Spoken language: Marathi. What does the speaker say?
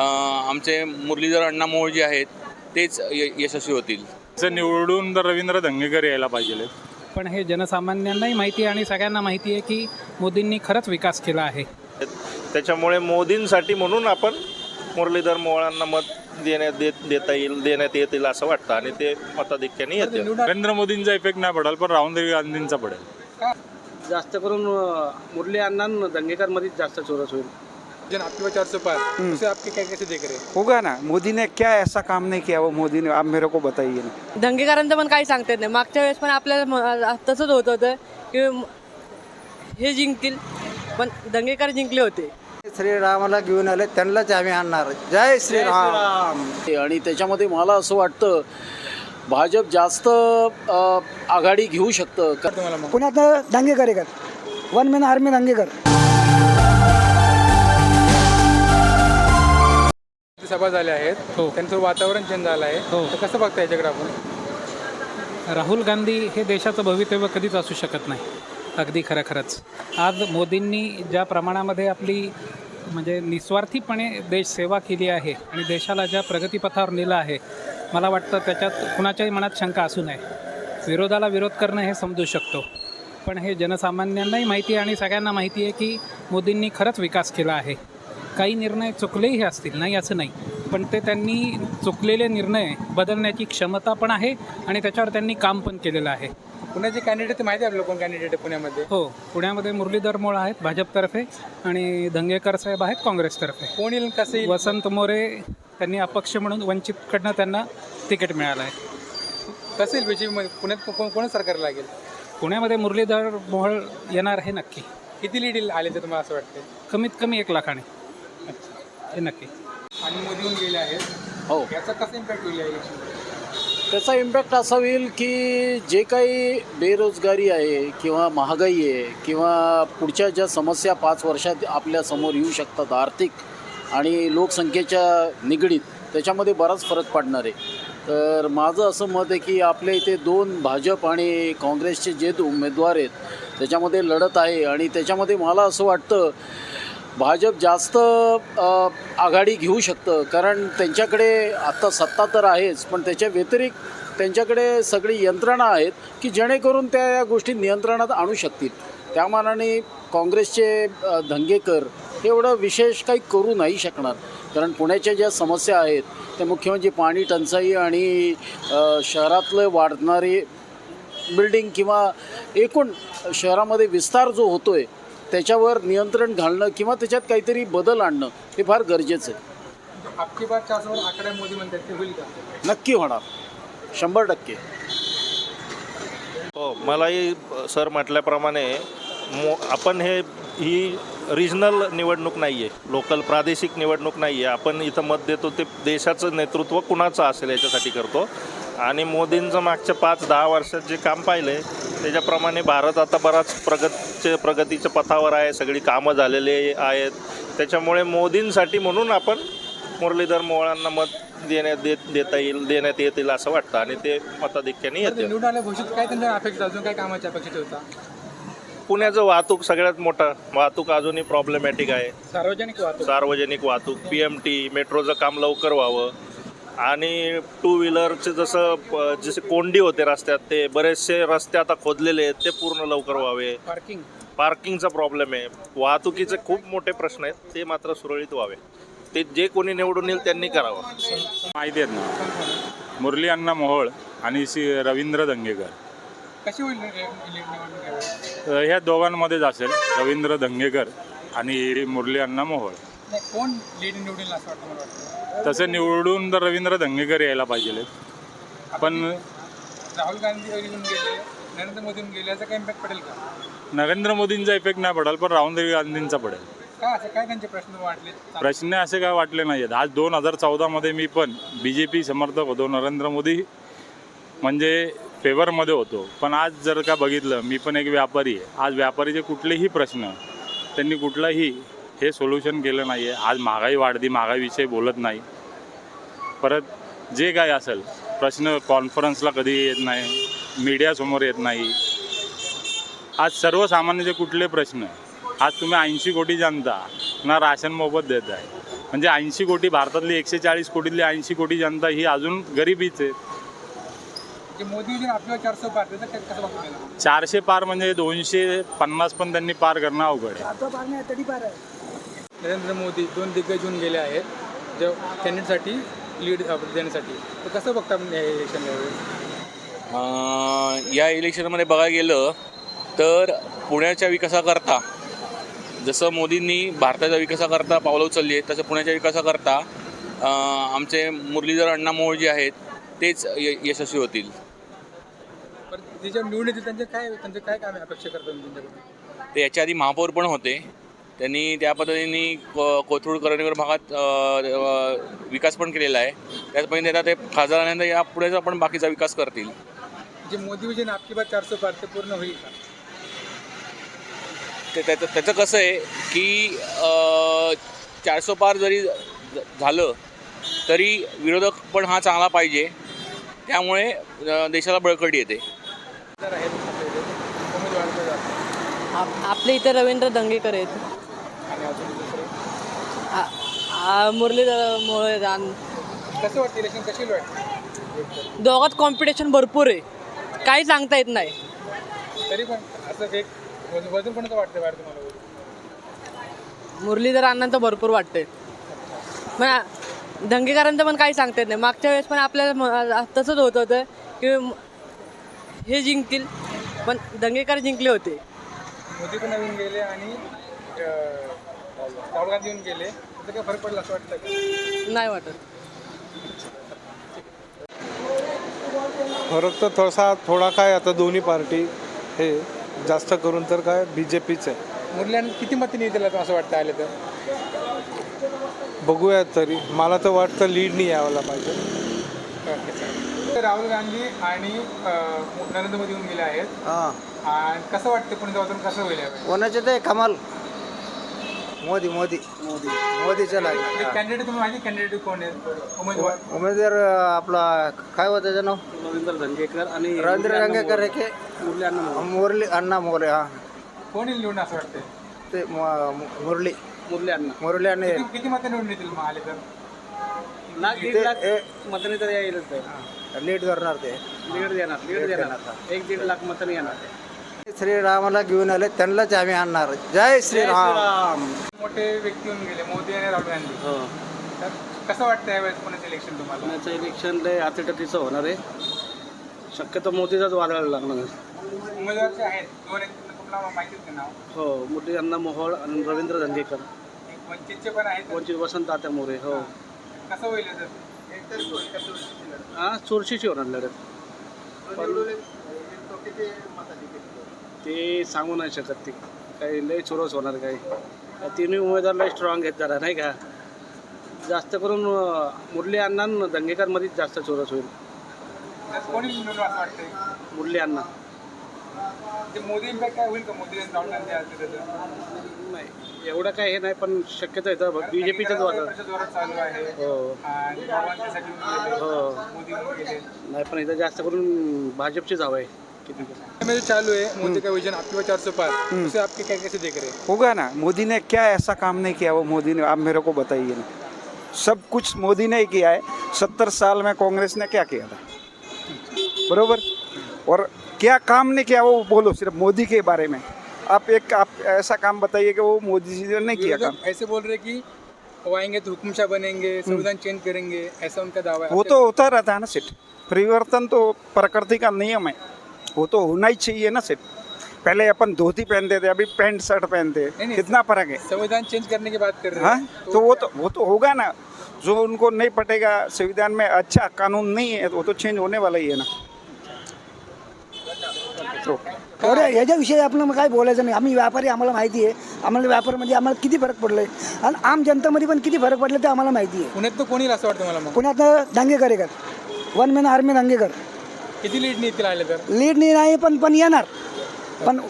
आमचे मुरलीधर अण्णा मोहोळ जे आहेत तेच य यशस्वी होतील. निवडून तर रवींद्र धंगेकर यायला पाहिजे. पण हे जनसामान्यांनाही माहिती आहे आणि सगळ्यांना माहिती आहे की मोदींनी खरंच विकास केला आहे. त्याच्यामुळे मोदींसाठी म्हणून आपण मुरलीधर मोहळांना मत देण्यात देत देता येईल देण्यात येतील असं वाटतं आणि ते मताधिक्याने येते नरेंद्र मोदींचा इफेक्ट नाही पडेल पण राहुल गांधींचा पडेल. जास्त करून मुरली अण्णा दंगेकर मध्येच जास्त चोरस होईल. जन आपके पास चार सौ पार उसे आपके क्या कैसे देख रहे हैं? होगा ना मोदी ने क्या ऐसा काम नहीं किया वो मोदी ने आप मेरे को बताइए ना। दंगेकरांचं पण काही सांगता येत नाही. मागच्या वेळेस पण आपल्याला तसंच होत होतं की हे जिंकतील पण दंगेकर जिंकले होते. श्रीरामाला घेऊन आले त्यांनाच आम्ही आणणार. जय श्रीराम. आणि त्याच्यामध्ये मला असं वाटतं भाजप जास्त अ, आघाडी घेऊ शकतं. का पुण्यात Dangekar one man army Dangekar. सभा झाल्या आहेत. हो. त्यांचं वातावरण चेंज झालं आहे. हो. तर कसं बघता याच्याकडे आपण? राहुल गांधी हे देशाचं भवितव्य कधीच असू शकत नाही. अगदी खरं खरंच. आज मोदींनी ज्या प्रमाणामध्ये आपली म्हणजे निस्वार्थीपणे देश सेवा केली आहे आणि देशाला ज्या प्रगतीपथावर नेलं आहे मला वाटतं त्याच्यात कुणाच्याही मनात शंका असू नये. विरोधाला विरोध करणं हे समजू शकतो. पण हे जनसामान्यांनाही माहिती आहे आणि सगळ्यांना माहिती आहे की मोदींनी खरंच विकास केला आहे. काही निर्णय चुकलेही असतील नाही असं नाही. पण ते त्यांनी चुकलेले निर्णय बदलण्याची क्षमता पण आहे आणि त्याच्यावर त्यांनी काम पण केलेलं आहे. पुण्याचे कॅन्डिडेट माहिती आहे आपल्याला कोण कॅन्डिडेट आहे पुण्यामध्ये? हो पुण्यामध्ये मुरलीधर मोळ आहेत भाजपतर्फे आणि धंगेकर साहेब आहेत काँग्रेसतर्फे. कोण येईल कसं वसंत मोरे त्यांनी अपक्ष म्हणून वंचितकडनं त्यांना तिकीट मिळालं आहे. कसं येईल मध्ये? पुण्यात कोण कोण सरकार लागेल? पुण्यामध्ये मुरलीधर मोहोळ येणार हे नक्की. किती लीड आले ते तुम्हाला असं वाटतं कमीत कमी एक लाखाने. हे नक्की. आणि मोदी येऊन गेले आहेत. हो. याचा कसा इम्पॅक्ट होईल या त्याचा इम्पॅक्ट असा होईल की जे काही बेरोजगारी आहे किंवा महागाई आहे किंवा पुढच्या ज्या समस्या पाच वर्षात आपल्यासमोर येऊ शकतात आर्थिक आणि लोकसंख्येच्या निगडीत त्याच्यामध्ये बराच फरक पडणार आहे. तर माझं असं मत आहे की आपल्या इथे दोन भाजप आणि काँग्रेसचे जे उमेदवार आहेत त्याच्यामध्ये लढत आहे आणि त्याच्यामध्ये मला असं वाटतं भाजप जास्त आघाडी घेऊ शकतं. कारण त्यांच्याकडे आत्ता सत्ता तर आहेच पण त्याच्या व्यतिरिक्त त्यांच्याकडे सगळी यंत्रणा आहेत की जेणेकरून त्या या गोष्टी नियंत्रणात आणू शकतील. त्या मानाने काँग्रेसचे धंगेकर एवढं विशेष काही करू नाही शकणार. कारण पुण्याच्या ज्या समस्या आहेत त्या मुख्य म्हणजे पाणी टंचाई आणि शहरातलं वाढणारे बिल्डिंग किंवा एकूण शहरामध्ये विस्तार जो होतो आहे त्याच्यावर नियंत्रण घालणं किंवा त्याच्यात काहीतरी बदल आणणं हे फार गरजेचं आहे. नक्की होणार. शंभर टक्के. हो मलाही सर म्हटल्याप्रमाणे मो आपण हे ही रिजनल निवडणूक नाही आहे लोकल प्रादेशिक निवडणूक नाही आहे आपण इथं मत देतो ते देशाचं नेतृत्व कुणाचं असेल याच्यासाठी करतो. आणि मोदींचं मागच्या पाच दहा वर्षात जे काम पाहिलं आहे त्याच्याप्रमाणे भारत आता बराच प्रगतचे प्रगतीच्या पथावर आहे सगळी कामं झालेली आहेत. त्याच्यामुळे मोदींसाठी म्हणून आपण मुरलीधर मोहळांना मत देण्यात देत देता येईल देण्यात येतील असं वाटतं आणि ते मताधिक्याने येते निवडून आले घोषित काय त्यांच्या अपेक्षा अजून काय कामाची अपेक्षा ठेवता पुण्याचं वाहतूक सगळ्यात मोठा. वाहतूक अजूनही प्रॉब्लेमॅटिक आहे. सार्वजनिक वाहतूक. सार्वजनिक वाहतूक पी एम टी मेट्रोचं काम लवकर व्हावं. आणि टू व्हीलरचे जसं प- जसे कोंडी होते रस्त्यात ते बरेचसे रस्ते आता खोदलेले आहेत ते पूर्ण लवकर व्हावे. पार्किंग पार्किंगचा प्रॉब्लेम आहे. वाहतुकीचे खूप मोठे प्रश्न आहेत ते मात्र सुरळीत व्हावे. ते जे कोणी निवडून येईल त्यांनी करावं. माहिती आहेत ना? मुरली अण्णा मोहोळ आणि श्री रवींद्र दंगेकर. कशी होईल नि- नि- निवडणूक? यावेळी? तर ह्या दोघांमध्येच असेल रवींद्र दंगेकर आणि मुरली अण्णा मोहोळ. नाही कोण लीड निवडून असं वाटतं मला वाटतं. तसं निवडून तर रवींद्र दंगेकर यायला पाहिजे पण राहुल गांधी नरेंद्र गेले याचा काय इम्पॅक्ट पडेल का? नरेंद्र मोदींचा इफेक्ट नाही पडेल पण राहुल गांधींचा पडेल. काय असं? काय त्यांचे प्रश्न वाटले प्रश्न असे काय वाटले नाही आहेत आज दोन हजार चौदामध्ये मी पण बी जे पी समर्थक होतो नरेंद्र मोदी म्हणजे फेवरमध्ये होतो. पण आज जर का बघितलं मी पण एक व्यापारी आहे. आज व्यापारीचे कुठलेही प्रश्न त्यांनी कुठलाही हे सोल्युशन केलं नाही आहे आज महागाई वाढली महागाईविषयी बोलत नाही. परत जे काय असेल प्रश्न कॉन्फरन्सला कधी येत नाही मीडियासमोर येत नाही. आज सर्वसामान्याचे कुठले प्रश्न आज तुम्ही ऐंशी कोटी जनता ना राशन मोफत देत आहे. म्हणजे ऐंशी कोटी भारतातली एकशे चाळीस कोटीतली ऐंशी कोटी जनता ही अजून गरिबीच आहे. जे मोदी विजन आपल्याला चारशे पार त्याचं काय- कसं बघतो त्याला? चारशे पार म्हणजे दोनशे पन्नास पण त्यांनी पार करणं अवघड आहे. नरेंद्र मोदी दोन दिग्गज होऊन गेले आहेत जे कॅन्डिडेटसाठी लीड देण्यासाठी. तर कसं बघता आपण या इलेक्शनला अं, या इलेक्शनमध्ये बघायला गेलं तर पुण्याच्या विकासाकरता जसं मोदींनी भारताच्या विकासाकरता पावलं उचलली आहेत तसं पुण्याच्या विकासाकरता आमचे मुरलीधर अण्णा मोहोळ जे आहेत तेच यशस्वी होतील. त्यांचे काय त्यांचे काय काम आहे अपेक्षा करतात ते याच्या आधी महापौर पण होते. त्यांनी त्या पद्धतीने को कोथरूड करंजकर भागात विकास पण केलेला आहे. त्याच पद्धतीने आता ते खासदार झाल्यानंतर या पुढेचा पण बाकीचा विकास करतील. जे मोदी विजन आपकी बात चारशे पार ते पूर्ण होईल का? ते त्याचं त्याचं कसं आहे की अ, चारसो पार जरी झालं तरी विरोधक पण हा चांगला पाहिजे. त्यामुळे देशाला बळकटी येते. जर आहेत आपल्या इथे उमेदवार जर असतील. आप आपल्या इथे रवींद्र दंगेकर आहेत. आणि अजून दुसरे? मुरलीधर मोहोळ रान कसं वाटतं इलेक्शन कशी वाटते? दोघात कॉम्पिटिशन भरपूर आहे. काही सांगता येत नाही. तरी पण असं एक वजन कोणाचं वाटतं बाहेर तुम्हाला? मुरलीधर अण्णांचं भरपूर वाटतंय. पण दंगेकरांचं पण काही सांगता येत नाही. मागच्या वेळेस पण आपल्याला तसंच होत होतं की हे जिंकतील पण दंगेकर जिंकले होते. मोदी पण येऊन गेले आणि राहुल गांधी येऊन गेले. त्याचा काय फरक पडला असं वाटतं का? नाही वाटत. फरक तर थोडासा थोडा काय आता दोन्ही पार्टी हे जास्त करून तर काय बी जे पीच आहे. मुरल्यानं किती मतं दिला असं वाटतं आले तर? बघूयात तरी. मला तर वाटतं लीडनी यायला पाहिजे. ओके सर राहुल गांधी आणि अं, नरेंद्र मोदी येऊन गेले आहेत. हां. आणि कसं वाटतं पुणे वातावरण कसं होईल यावेळी? कोणाचे ते? कमाल. मोदी मोदी. मोदी मोदीच्या लागले कॅन्डिडेट तुम्ही माहिती कॅन्डिडेट कोण आहेत? उमेदवार. उमेदवार आपला काय होतं त्याचं नाव? रवींद्र धंगेकर आणि रवींद्र रंगेकर की मुरली अण्णा मुरली अण्णा मोरे हा. कोण येईल निवडून असं वाटतंय? ते म- मुरली. मुरली अण्णा. मुरली आणि किती किती मतं निवडून येतील मग आले तर? लाख दीड ते- लाख ए- मतांनी तर येईलच आहे लीड धरणार ते. लीड देणार लीड देणार. एक दीड लाख मतांनी येणार. श्रीरामाला घेऊन आले त्यांनाच आम्ही आणणार. जय श्रीराम. मोठे व्यक्ती येऊन गेले मोदी आणि राहुल गांधी. हो. तर कसं वाटतं यावेळेस पुण्याचं इलेक्शन तुम्हाला? पुण्याचं इलेक्शन लय अतिटतीचं होणार आहे. शक्यतो मोदीचाच वादळ लागणार आहे. उमेदवार जे आहेत दोन आहेत तुम्हाला माहितीच का नाव हो मुरली अण्णा मोहोळ आणि रवींद्र धंगेकर एक वंचितचे पण आहेत. वंचित वसंत तात्या मोरे हो. कसं होईल? हा चोरशीची होणार लढत. ते सांगू नाही शकत ते. काही लय चोरस होणार काही. तिन्ही उमेदवार लय स्ट्रॉंग आहेत जरा नाही का? जास्त करून मुरली अण्णा दंगेकरमध्येच जास्त चोरस होईल. मुरली अण्णा. नाही एवढं काय हे नाही पण शक्यतो येतं बी जे पीचंच आहे. हो. हो. नाही पण इथं जास्त करून भाजपचीच हवं आहे. किती मेरे चालू है मोदी का विजन आपके चार सौ पार। उसे आपके क्या कैसे देख रहे हैं? होगा ना मोदी ने क्या ऐसा काम नहीं किया वो मोदी ने आप मेरे को बताइए ना। सब कुछ मोदी ने ही किया है सत्तर साल में कांग्रेस ने क्या किया था? बरोबर? और क्या काम नहीं किया वो बोलो सिर्फ़ मोदी के बारे में। आप एक आप ऐसा काम बताइए कि वो मोदी जी ने नहीं किया काम। ऐसे बोल रहे कि वो आएँगे तो हुकुमशाह बनेंगे संविधान चेंज करेंगे ऐसा उनका दावा है। वो तो होता रहता है ना सेठ परिवर्तन तो प्रकृति का नियम है। वो तो होना ही चाहिए ना सेठ पहले अपन धोती पहनते थे अभी पैंट शर्ट पहनते हैं। कितना फर्क है? संविधान चेंज करने की बात कर रहे हाँ। हैं? तो वो तो वो तो होगा ना। जो उनको नहीं पटेगा संविधान में अच्छा कानून नहीं है वो तो चेंज होने वाला ही है ना। एवढ्या याच्याविषयी आपलं मग काय बोलायचं नाही. आम्ही व्यापारी आम्हाला माहिती आहे. आम्हाला व्यापारामध्ये आम्हाला किती फरक पडलाय? आणि आम जनतेमध्ये पण किती फरक पडले ते आम्हाला माहिती आहे. पुण्यात तर कोणी असं वाटतं मला मग? पुण्यात Dangekar one man army Dangekar. किती लीड येतील आले तर? लीड नाही पण पण येणार. पण